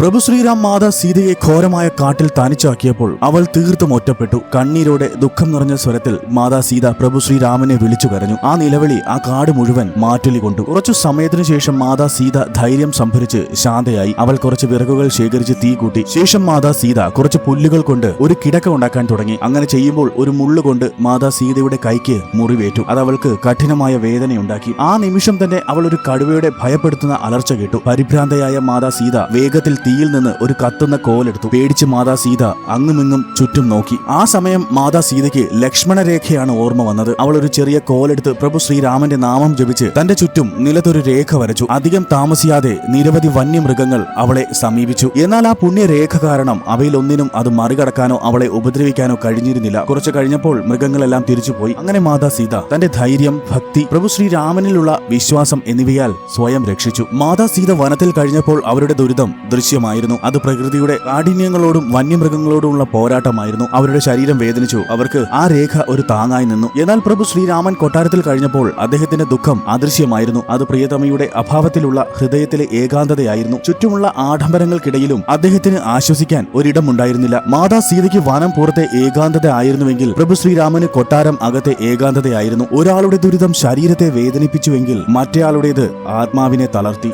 പ്രഭു ശ്രീരാം മാതാ സീതയെ ഘോരമായ കാട്ടിൽ തനിച്ചാക്കിയപ്പോൾ അവൾ തീർത്തും ഒറ്റപ്പെട്ടു. കണ്ണീരോടെ ദുഃഖം നിറഞ്ഞ സ്വരത്തിൽ മാതാ സീത പ്രഭു ശ്രീരാമനെ വിളിച്ചു കരഞ്ഞു. ആ നിലവിളി ആ കാട് മുഴുവൻ മാറ്റൊലി കൊണ്ടു. കുറച്ചു സമയത്തിനു ശേഷം മാതാ സീത ധൈര്യം സംഭരിച്ച് ശാന്തയായി. അവൾ കുറച്ച് വിറകുകൾ ശേഖരിച്ച് തീ കൂട്ടി. ശേഷം മാതാ സീത കുറച്ച് പുല്ലുകൾ കൊണ്ട് ഒരു കിടക്ക ഉണ്ടാക്കാൻ തുടങ്ങി. അങ്ങനെ ചെയ്യുമ്പോൾ ഒരു മുള്ളു കൊണ്ട് മാതാ സീതയുടെ കൈക്ക് മുറിവേറ്റു. അത് അവൾക്ക് കഠിനമായ വേദനയുണ്ടാക്കി. ആ നിമിഷം തന്നെ അവൾ ഒരു കടുവയുടെ ഭയപ്പെടുത്തുന്ന അലർച്ച കേട്ടു. പരിഭ്രാന്തയായ മാതാ സീത വേഗത്തിൽ തീയിൽ നിന്ന് ഒരു കത്തുന്ന കോലെടുത്തു. പേടിച്ച് മാതാ സീത അങ്ങുമിങ്ങും ചുറ്റും നോക്കി. ആ സമയം മാതാ സീതയ്ക്ക് ലക്ഷ്മണരേഖയാണ് ഓർമ്മ വന്നത്. അവൾ ഒരു ചെറിയ കോലെടുത്ത് പ്രഭു ശ്രീരാമന്റെ നാമം ജപിച്ച് തന്റെ ചുറ്റും നിലത്തൊരു രേഖ വരച്ചു. അധികം താമസിയാതെ നിരവധി വന്യമൃഗങ്ങൾ അവളെ സമീപിച്ചു. എന്നാൽ ആ പുണ്യരേഖ കാരണം അവയിലൊന്നിനും അത് മറികടക്കാനോ അവളെ ഉപദ്രവിക്കാനോ കഴിഞ്ഞിരുന്നില്ല. കുറച്ചു കഴിഞ്ഞപ്പോൾ മൃഗങ്ങളെല്ലാം തിരിച്ചുപോയി. അങ്ങനെ മാതാ സീത തന്റെ ധൈര്യം ഭക്തി പ്രഭു ശ്രീരാമനിലുള്ള വിശ്വാസം എന്നിവയാൽ സ്വയം രക്ഷിച്ചു. മാതാ സീത വനത്തിൽ കഴിഞ്ഞപ്പോൾ അവരുടെ ദുരിതം ദൃശ്യമായിരുന്നു അത് പ്രകൃതിയുടെ കാഠിന്യങ്ങളോടും വന്യമൃഗങ്ങളോടുമുള്ള പോരാട്ടമായിരുന്നു. അവരുടെ ശരീരം വേദനിച്ചു. അവർക്ക് ആ രേഖ ഒരു താങ്ങായി നിന്നു. എന്നാൽ പ്രഭു ശ്രീരാമൻ കൊട്ടാരത്തിൽ കഴിഞ്ഞപ്പോൾ അദ്ദേഹത്തിന്റെ ദുഃഖം അദൃശ്യമായിരുന്നു. അത് പ്രിയതമയുടെ അഭാവത്തിലുള്ള ഹൃദയത്തിലെ ഏകാന്തതയായിരുന്നു. ചുറ്റുമുള്ള ആഡംബരങ്ങൾക്കിടയിലും അദ്ദേഹത്തിന് ആശ്വസിക്കാൻ ഒരിടമുണ്ടായിരുന്നില്ല മാതാ സീതയ്ക്ക് വനം പുറത്തെ ഏകാന്തത ആയിരുന്നുവെങ്കിൽ പ്രഭു ശ്രീരാമന് കൊട്ടാരം അകത്തെ ഏകാന്തതയായിരുന്നു. ഒരാളുടെ ദുരിതം ശരീരത്തെ വേദനിപ്പിച്ചുവെങ്കിൽ മറ്റേയാളുടേത് ആത്മാവിനെ തളർത്തി.